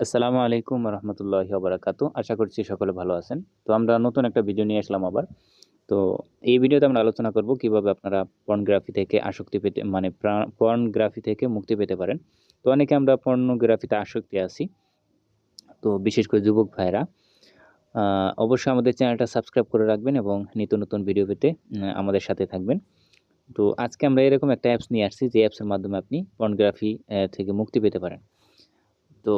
আসসালামু আলাইকুম রহমতুল্লাহি বারাকাতু আশা করছি সকলে ভালো আছেন। তো আমরা নতুন একটা ভিডিও নিয়ে আসলাম আবার। তো এই ভিডিওতে আমরা আলোচনা করব কীভাবে আপনারা পর্নোগ্রাফি থেকে আসক্তি পেতে মানে পর্নোগ্রাফি থেকে মুক্তি পেতে পারেন। তো অনেকে আমরা পর্নোগ্রাফিতে আসক্তি আছি। তো বিশেষ করে যুবক ভাইরা অবশ্যই আমাদের চ্যানেলটা সাবস্ক্রাইব করে রাখবেন এবং নিত্য নতুন ভিডিও পেতে আমাদের সাথে থাকবেন। তো আজকে আমরা এরকম একটা অ্যাপস নিয়ে আসছি যে অ্যাপসের মাধ্যমে আপনি পর্নোগ্রাফি থেকে মুক্তি পেতে পারেন। তো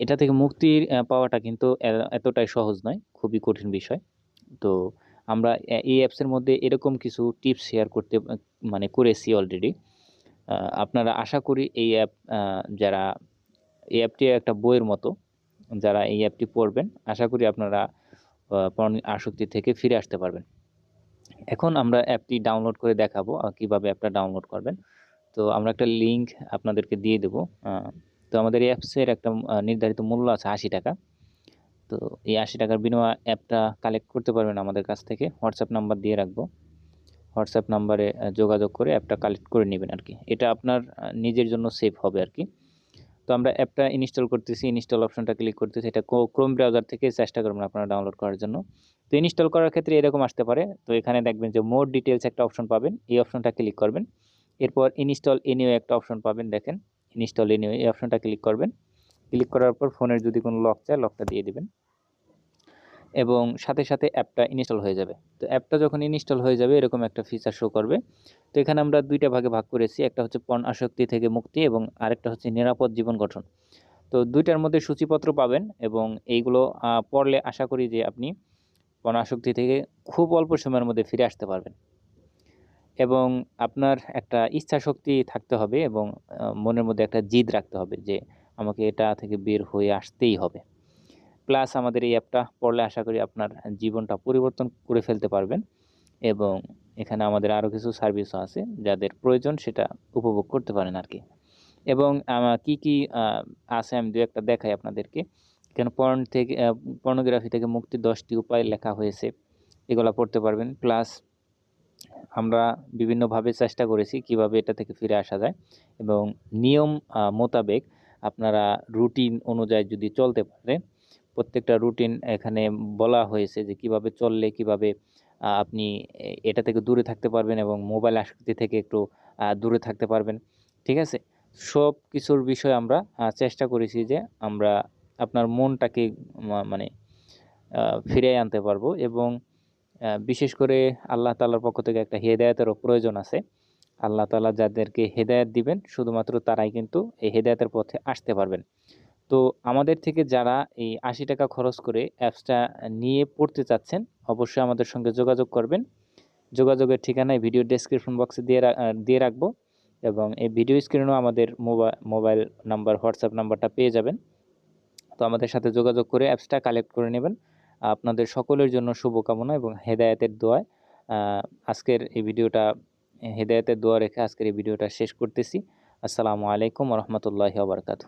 এটা থেকে মুক্তির পাওয়াটা কিন্তু এতটাই সহজ নয়, খুবই কঠিন বিষয়। তো আমরা এই অ্যাপসের মধ্যে এরকম কিছু টিপস শেয়ার করতে মানে করেছি অলরেডি আপনারা আশা করি এই অ্যাপ যারা, এই অ্যাপটি একটা বইয়ের মতো, যারা এই অ্যাপটি পড়বেন, আশা করি আপনারা আসক্তি থেকে ফিরে আসতে পারবেন। এখন আমরা অ্যাপটি ডাউনলোড করে দেখাবো কীভাবে অ্যাপটা ডাউনলোড করবেন। তো আমরা একটা লিংক আপনাদেরকে দিয়ে দেবো তো আমাদের অ্যাপসের একটা নির্ধারিত মূল্য আছে আশি টাকা। তো এই আশি টাকার বিনিময়ে অ্যাপটা কালেক্ট করতে পারবেন আমাদের কাছ থেকে। হোয়াটসঅ্যাপ নাম্বার দিয়ে রাখব। হোয়াটসঅ্যাপ নাম্বারে যোগাযোগ করে অ্যাপটা কালেক্ট করে নেবেন আর কি এটা আপনার নিজের জন্য সেফ হবে আর কি তো আমরা অ্যাপটা ইনস্টল করতেছি ইনস্টল অপশনটা ক্লিক করতেছি। এটা ক্রোম ব্রাউজার থেকে চেষ্টা করবেন আপনারা ডাউনলোড করার জন্য। তো ইনস্টল করার ক্ষেত্রে এরকম আসতে পারে। তো এখানে দেখবেন যে মোর ডিটেলস একটা অপশন পাবেন। এই অপশনটা ক্লিক করবেন। এরপর ইনস্টল এনিও একটা অপশন পাবেন, দেখেন। ইনস্টল এনিও এই অপশনটা ক্লিক করবেন। ক্লিক করার পর ফোনের যদি কোনো লক চায় লকটা দিয়ে দিবেন। এবং সাথে সাথে অ্যাপটা ইনস্টল হয়ে যাবে। তো অ্যাপটা যখন ইনস্টল হয়ে যাবে, এরকম একটা ফিচার শো করবে। তো এখানে আমরা দুইটা ভাগে ভাগ করেছি। একটা হচ্ছে পণ আসক্তি থেকে মুক্তি এবং আরেকটা হচ্ছে নিরাপদ জীবন গঠন। তো দুইটার মধ্যে সূচিপত্র পাবেন এবং এইগুলো পড়লে আশা করি যে আপনি পণ আসক্তি থেকে খুব অল্প সময়ের মধ্যে ফিরে আসতে পারবেন। এবং আপনার একটা ইচ্ছা শক্তি থাকতে হবে এবং মনের মধ্যে একটা জিদ রাখতে হবে যে, আমাকে এটা থেকে বের হয়ে আসতেই হবে। প্লাস আমাদের এই অ্যাপটা পড়লে আশা করি আপনার জীবনটা পরিবর্তন করে ফেলতে পারবেন এবং এখানে আমাদের আরও কিছু সার্ভিসও আছে যাদের প্রয়োজন সেটা উপভোগ করতে পারেন আর কি। এবং কি কি আছে আমি দু একটা দেখাই আপনাদেরকে। এখানে পর্ন থেকে পর্নোগ্রাফি থেকে মুক্তি দশটি উপায় লেখা হয়েছে। এগুলো পড়তে পারবেন। প্লাস আমরা বিভিন্নভাবে চেষ্টা করেছি কীভাবে এটা থেকে ফিরে আসা যায় এবং নিয়ম মোতাবেক আপনারা রুটিন অনুযায়ী যদি চলতে পারেন প্রত্যেকটা রুটিন এখানে বলা হয়েছে যে কীভাবে চললে কীভাবে আপনি এটা থেকে দূরে থাকতে পারবেন এবং মোবাইল আসক্তি থেকে একটু দূরে থাকতে পারবেন। ঠিক আছে? সব কিছুর বিষয়ে আমরা চেষ্টা করেছি যে আমরা আপনার মনটাকে মানে ফিরিয়ে আনতে পারব এবং বিশেষ করে আল্লাহ তালার পক্ষ থেকে একটা হেদায়েতেরও প্রয়োজন আছে। আল্লাহ তালা যাদেরকে হেদায়েত দিবেন, শুধুমাত্র তারাই কিন্তু এই হেদায়তের পথে আসতে পারবেন। তো আমাদের থেকে যারা এই আশি টাকা খরচ করে অ্যাপসটা নিয়ে পড়তে চাচ্ছেন, অবশ্যই আমাদের সঙ্গে যোগাযোগ করবেন। যোগাযোগের ঠিকানায় ভিডিও ডেসক্রিপশন বক্সে দিয়ে দিয়ে রাখব এবং এই ভিডিও স্ক্রিনেও আমাদের মোবাইল মোবাইল নাম্বার, হোয়াটসঅ্যাপ নাম্বারটা পেয়ে যাবেন। তো আমাদের সাথে যোগাযোগ করে অ্যাপসটা কালেক্ট করে নেবেন। আপনাদের সকলের জন্য শুভকামনা এবং হেদায়তের দোয়ায় আজকের এই ভিডিওটা, হেদায়তের দোয়া রেখে আজকের এই ভিডিওটা শেষ করতেছি। আসসালামু আলাইকুম রহমতুল্লাহ আবরকাতু